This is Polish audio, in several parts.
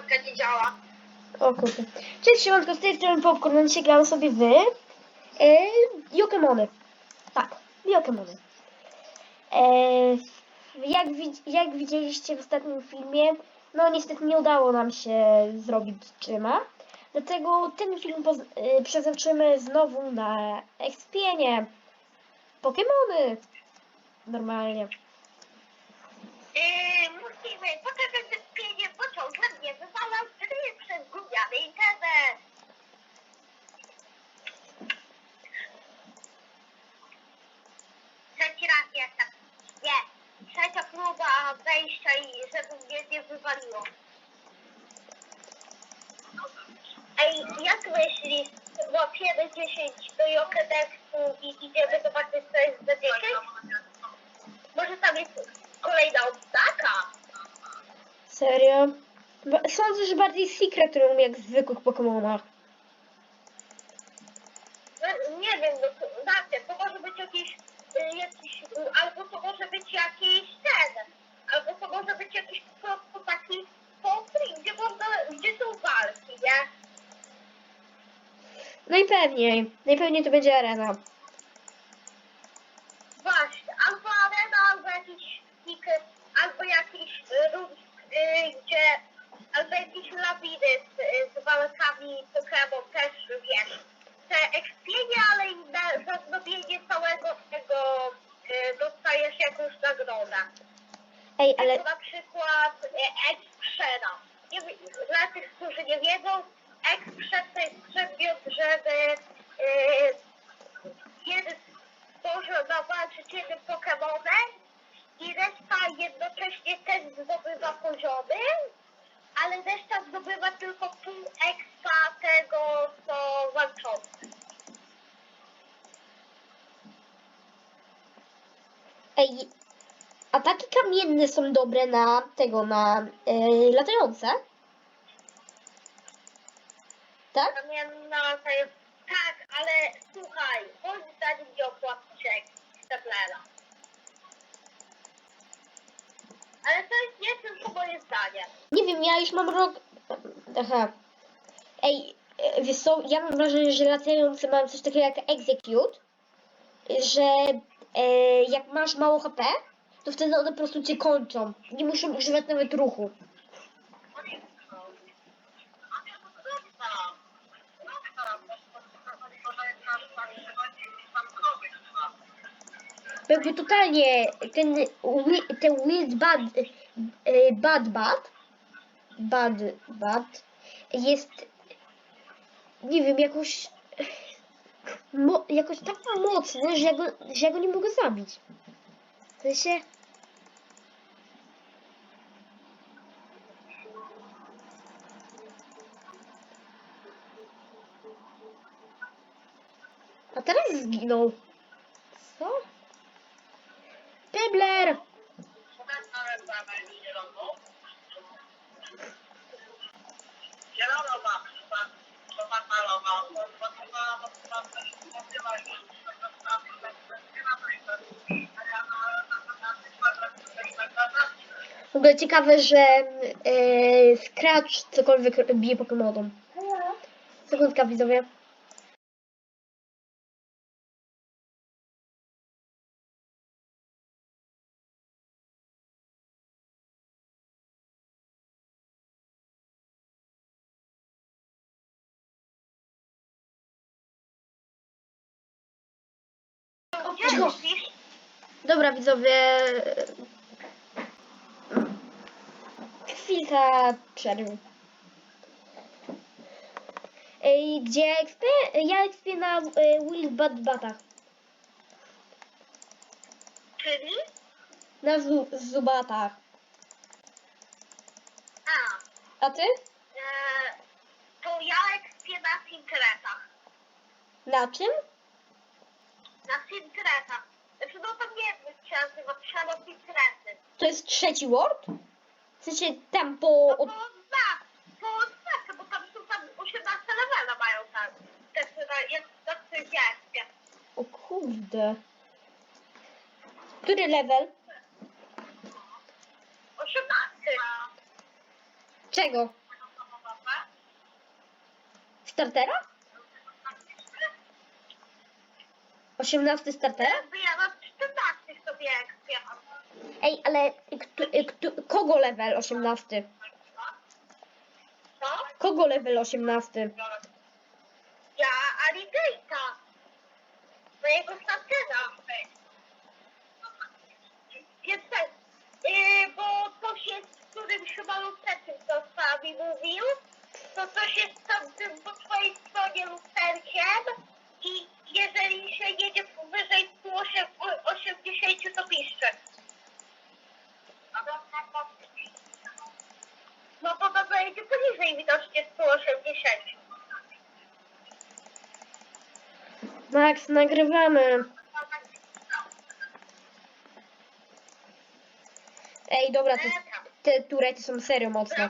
lampka nie działa. O kurde. Cześć, siemanko, z tej strony Popcorn, dzisiaj gramy sobie w e, Jokemony. Tak, Jokemony. E, jak, jak widzieliście w ostatnim filmie, no niestety nie udało nam się zrobić trzyma. Dlatego ten film e, przeznaczymy znowu na ekspienie. Pokemony. Normalnie. Yy, musimy pokazać 那看也是 Bardziej Secret Room jak w zwykłych Pokemonach. No, nie wiem, no to, znacie, to może być jakiś, y, jakiś, y, albo to może być jakiś ten, albo to może być jakiś po prostu taki postry, gdzie można, gdzie są walki, nie? Najpewniej. Najpewniej to będzie arena. Właśnie, albo arena, albo jakiś albo jakiś y, y, gdzie, albo jakiś labirynt y, z walkami Pokémon też, wiesz, te ekspienie, ale i na, za zrobienie całego tego y, dostajesz jakąś nagrodę. Ej, ale To na przykład y, eksprzeda. Nie wiem, Dla tych, którzy nie wiedzą, eksprzed to jest przedmiot, żeby y, jeden może zawalczyć jednym Pokemonem i reszta jednocześnie też zdobywa poziomy, ale reszta zdobywa tylko pół expa tego, co walczą. ej, ataki kamienne są dobre na tego, na e, latające? Tak? Kamienna to jest... Tak, ale słuchaj, zdaniem nie opłaca się Stablera. Ale to jest nie tylko moje zdanie. Nie wiem, ja już mam rok... Aha. Ej, e, wiesz co, ja mam wrażenie, że latające mają coś takiego jak execute, że e, jak masz mało HP, to wtedy one po prostu cię kończą. Nie muszą używać nawet ruchu. Jakby totalnie ten, ten weird bad, e, bad bad, bad bad jest, nie wiem, jakoś, mo, jakoś tak mocny, że ja, go, że ja go nie mogę zabić. W sensie, a teraz zginął. Co? Kebler! W ogóle ciekawe, że e, Scratch cokolwiek bije Pokemonom. Sekundka widzowie. Dobra widzowie. Chwilka przerwy. Ej, Gdzie XP? Ja XP na e, Will Bad Batach. Czyli? Na zu, Zubatach. A, A ty? e, to ja ekspię na Sintretach. Na czym? Na Sintretach. Znaczy, no to nie jak się nazywa, Shadow Sintrety. To jest trzeci ward? W sensie tam po... No Od... to zna, to znaczy, bo tam są tam 18 levela mają tam. Te, które jest na ekspię. O kurde. Który level? 18. Czego? startera? 18 startera? Jakby ja mam 14 sobie ekspia. Ej, ale kto, kto, kogo level 18? Co? Kogo level 18? Ja Aligate'a. Mojego statera. Więc tak, yy, bo coś jest, w którym chyba lusterkiem to sami mówił, to coś jest tam tym po twojej stronie lusterkiem i jeżeli się jedzie powyżej 180 to piszcze. No to to będzie poniżej widocznie 180. Max, nagrywamy. Ej, dobra, te, te turety są serio mocne.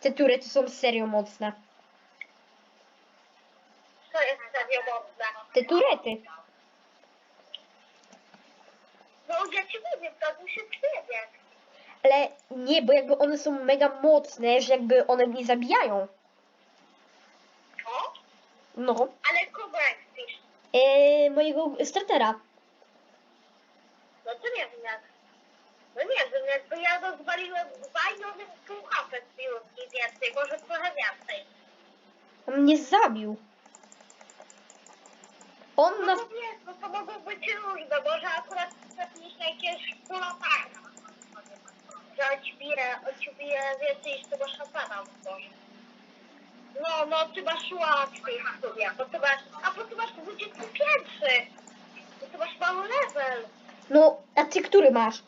Te turety są serio mocne. Co jest serio mocne. Te turety. No ja ci mówię, to muszę wiedzieć. Ale nie, bo jakby one są mega mocne, że jakby one mnie zabijają. No. Ale kogo ekspisz? Eee, mojego startera. No to nie wiem jak. No nie wiem, jakby ja rozwaliłem dwa i on pół HP zbił mniej więcej, może trochę więcej. On mnie zabił. On No nas... to wiesz, no to mogą być różne, może akurat trafisz na jakieś półlataka. Że on ci bije, on ci bije więcej niż masz szatana może. No, no ty masz łatwiej w sumie, bo ty masz, a bo ty masz 21. Bo ty masz mały level. No, a ty który masz?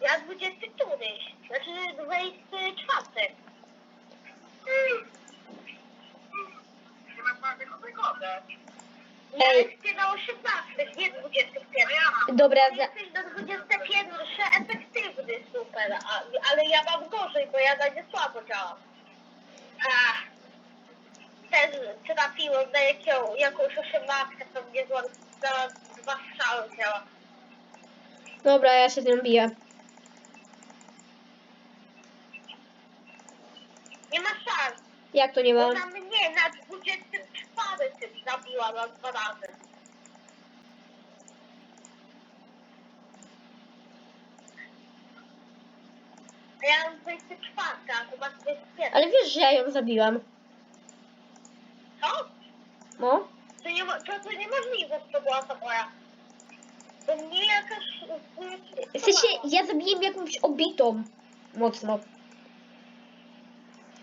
Ja 20 któryś, znaczy 24. Hmm. Ja Ej. jestem na 18, nie 21. Dobra, Ja za... jesteś na 21 efektywny, super, a, ale ja mam gorzej, bo ja na nie słabo działam. Ach, ten trafiłem na jaką, jakąś 18, to mnie zła- na dwa strzały działa. Dobra, ja się z nią biję. Nie ma szans, Jak to nie ma? na mnie na 24 typ zabiła na dwa razy. A ja mam 24, a to masz 21. Ale wiesz, że ja ją zabiłam. Co? No. To, nie, mo- to, to niemożliwe, że to była ta moja. To mnie jakaś... W sensie, ja zabiłem jakąś obitą. Mocno.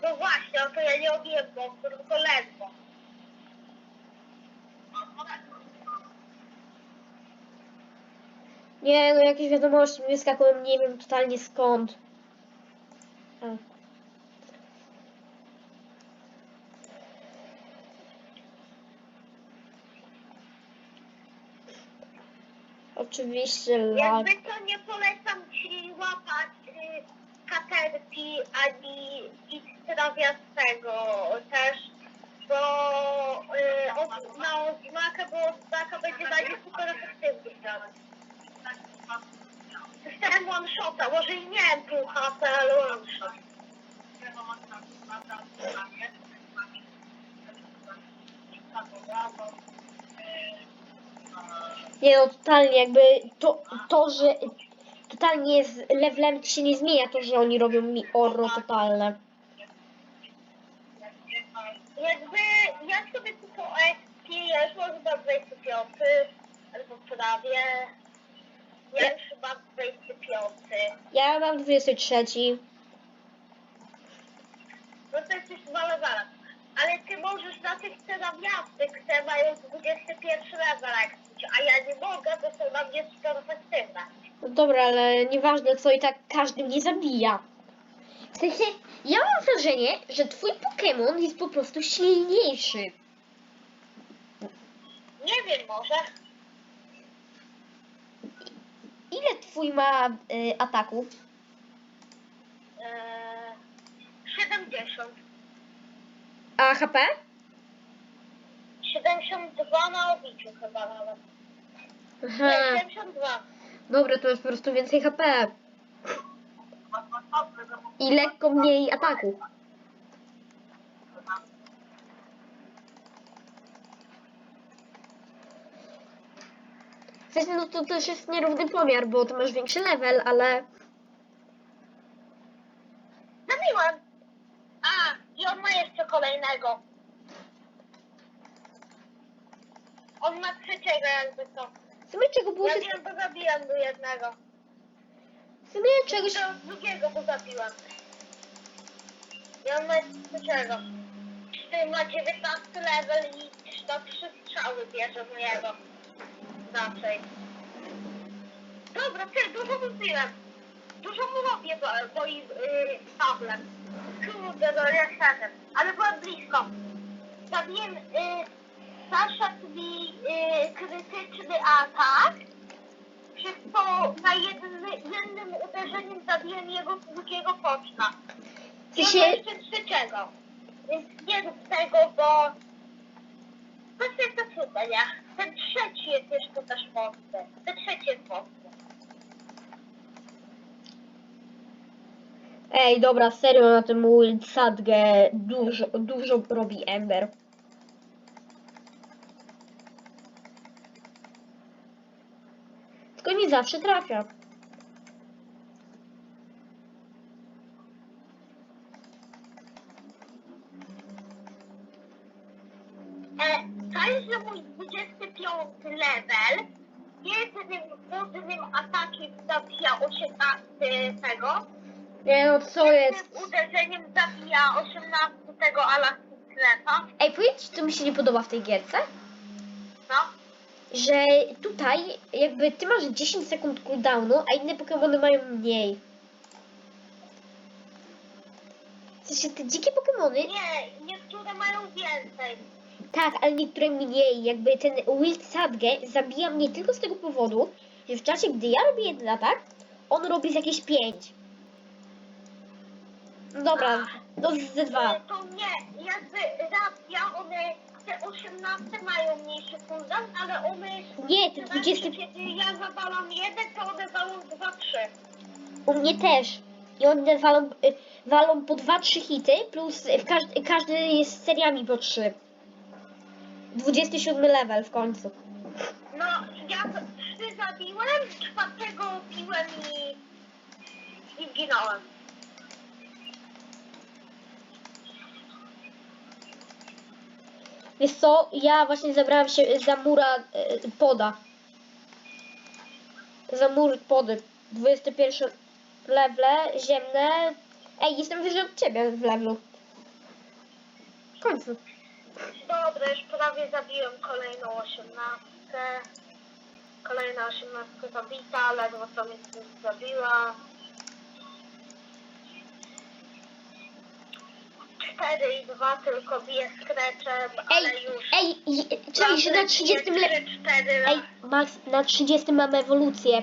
No właśnie, no to ja nie obiłem, bo tylko ledwo. Nie, no jakieś wiadomości mi wyskakują, nie wiem totalnie skąd. A. Oczywiście lag. Jakby to nie polecam ci łapać y, katerpi ani nic trawiastego też, bo y, od, na oznakę, bo oznaka będzie dla nich super efektywny teraz. Dostałem one shota, może i nie wiem pół HP, ale one shot. Nie no, totalnie jakby to, to że totalnie z levelem się nie zmienia to, że oni robią mi oro totalne. Jakby ja sobie tylko ekski, ja już mam chyba 25, albo prawie. Ja Ja- już chyba 25. Ja mam 23. No to jest już dwa. Możesz na tych cenawiastych, które mają 21 level ekspić, a ja nie mogę, bo są na mnie super. No dobra, ale nieważne co i tak każdy mnie zabija. W sensie, ja mam wrażenie, że twój Pokémon jest po prostu silniejszy. Nie wiem może. Ile twój ma y, ataków? Eee, 70. A HP? 72 na obiciu chyba nawet. Aha. Nie, 72. Dobra, to jest po prostu więcej HP. I lekko mniej ataku. W sensie, no to też jest nierówny pomiar, bo ty masz większy level, ale... Zabiłem. A, i on ma jeszcze kolejnego. On ma trzeciego jakby to. W sumie czego było Ja się... wiem, bo zabiłem do jednego. W sumie czegoś... Do drugiego go zabiłem. I on ma trzeciego. Ty ma 19 level i to trzy strzały bierze mojego. Raczej. Dobra, ty, dużo mówiłem. Dużo mu robię bo- moim yy, tablem. Kurde, no ja szedłem. Ale byłem blisko. Zabiłem, yy, zaszedł mi yy, krytyczny atak. Przez to na jednym, jednym uderzeniem zabiłem jego drugiego poczta. Ty I się- jeszcze trzeciego. Więc nie rób tego, bo... To jest to super, nie? Ten trzeci jest jeszcze też mocny. Ten trzeci jest mocny. Ej, dobra, serio na tym Sadge dużo, dużo robi Ember. Tylko nie zawsze trafia. E, to jest, że mój 25 level jednym wodnym atakiem zabija 18 tego. Nie no, co jest? Jednym uderzeniem zabija 18 tego Alasklefa. Ej, powiedz, co mi się nie podoba w tej gierce? No. Że tutaj jakby ty masz 10 sekund cooldownu, a inne Pokémony mają mniej. W sensie te dzikie Pokémony Nie, niektóre mają więcej. Tak, ale niektóre mniej. Jakby ten Wild Sadge zabija mnie tylko z tego powodu, że w czasie, gdy ja robię jeden atak, on robi z jakieś pięć. No Dobra, to ze dwa. To nie, jakby raz ja one, 18 mają mniejszy cooldown, ale one... Nie, te 20 Kiedy ja zawalam jeden, to one walą 2-3. u mnie też. I one walą, y, walą po dwa, trzy hity, plus każdy, każdy jest seriami po trzy. 27 level w końcu. No, ja trzy zabiłem, czwartego piłem i... i zginąłem. Wiesz co, ja właśnie zabrałam się za mura y, poda. Za mur pody. 21 level, ziemne. Ej, jestem wyżej od ciebie w levelu. W końcu. Dobra, już prawie zabiłem kolejną 18. Kolejna 18 zabita, ledwo co mnie zabiła. 4 i 2 tylko bije skreczem, ale Ej, już... ej, czekaj, że na 30 le... 3, 4, Ej, Max, na 30 mamy ewolucję.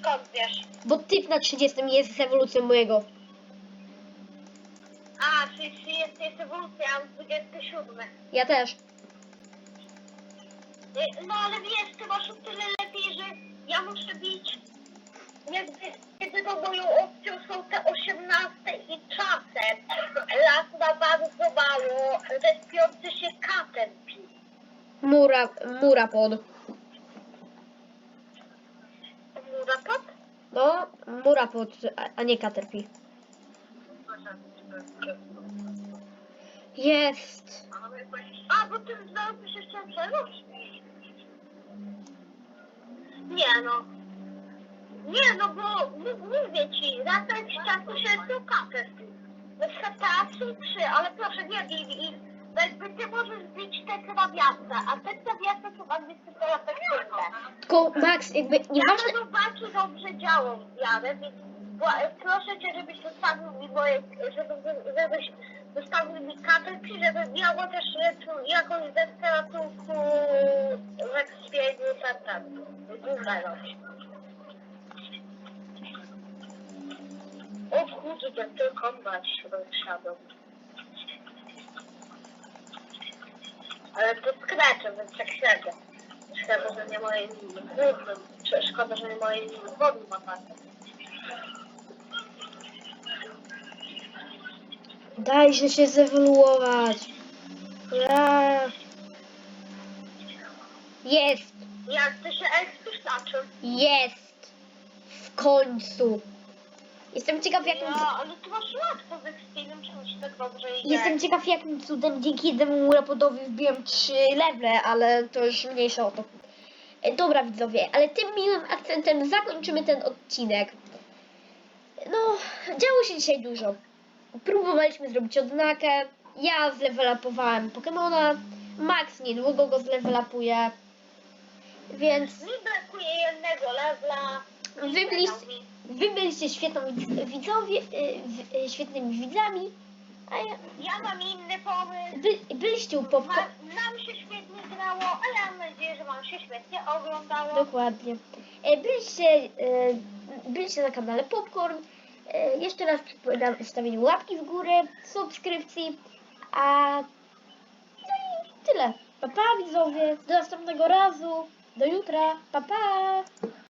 skąd wiesz? Bo typ na 30 jest z ewolucją mojego. A, czyli, czyli jest, jest ewolucja, a mam 27. Ja też. Y, No ale wiesz, ty masz o tyle lepiej, że ja muszę bić jakby jedyną moją opcją są te 18 i czasem las ma bardzo mało respiący się katem Mura, mura pod. Murapot? No, mura pod, a, a nie Caterpie. Jest. A, bo ty znalazłeś jeszcze przeróż? Nie no. Nie no, bo m- mówię ci, razem z czasu się kapy. No GTA są trzy, ale proszę nie bij ich. Bo jakby ty możesz bić te trawiasne, a te trawiasne są administracyjne efektywne. Tylko Max, jakby Ja nieważne. będą walki dobrze działą w miarę, więc bła- proszę cię, żebyś zostawił mi moje, żeby, żebyś zostawił mi kapelki, żeby miało też leczu- jakąś deskę ratunku w ekspieniu septembru. Głównego. O kurde, tylko mać siadą. Ale to skrecze, więc tak średnio. Szkoda, że nie moje głównym. Szkoda, że nie moje głównym ma tak. Dajże się zewoluować. Ura. Jest. Jak to się znaczy? Jest. W końcu. Jestem ciekaw jakim, No, ale ty masz łatwo ze chwilą, czemu ci tak dobrze idzie? jestem ciekaw jakim cudem dzięki temu rapodowi wbiłem trzy level, ale to już mniejsza o to. E, Dobra widzowie, ale tym miłym akcentem zakończymy ten odcinek. No, działo się dzisiaj dużo. Próbowaliśmy zrobić odznakę. Ja zlevelapowałem Pokemona. Max niedługo go zlevelapuje. Więc Mi brakuje jednego levela. Wy byliście, wy byliście świetną widzowie, y, y, świetnymi widzami, a ja, Ja mam inny pomysł. by, byliście u Ma, Popko... nam się świetnie grało, ale mam nadzieję, że wam się świetnie oglądało. Dokładnie. E, Byliście, e, byliście na kanale Popcorn. E, Jeszcze raz przypominam o łapki w górę, subskrypcji, a no i tyle. Pa, pa widzowie, do następnego razu, do jutra, pa pa!